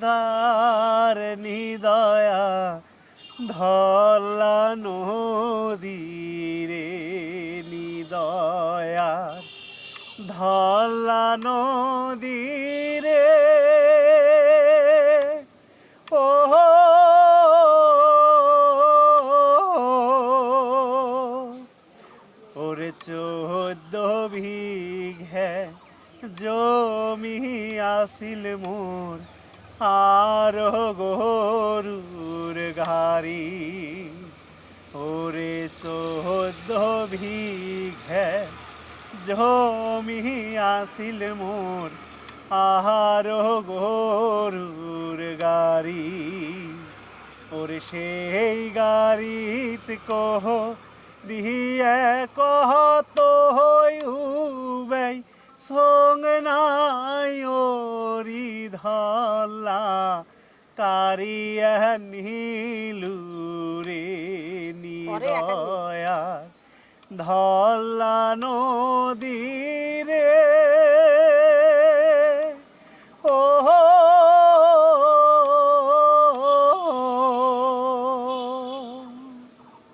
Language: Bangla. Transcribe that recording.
ধার নিদয়া ধলা নদী রে নিদয়া ধলা নদী রে ও ওরে চোদ্দ বিঘে জমি আসিল মোর আর গরুর গাড়ি ওরে চোদ্দ বিঘে জমি আসিল মোর, আহার গরুর গাড়ি ওরে সেই গাড়িত কহ দিয়ে কহ তো হইউবাই সঙ্গ নাই ওরি ধলা কারিয়া নীলুরে নিদয়া ধলা নদী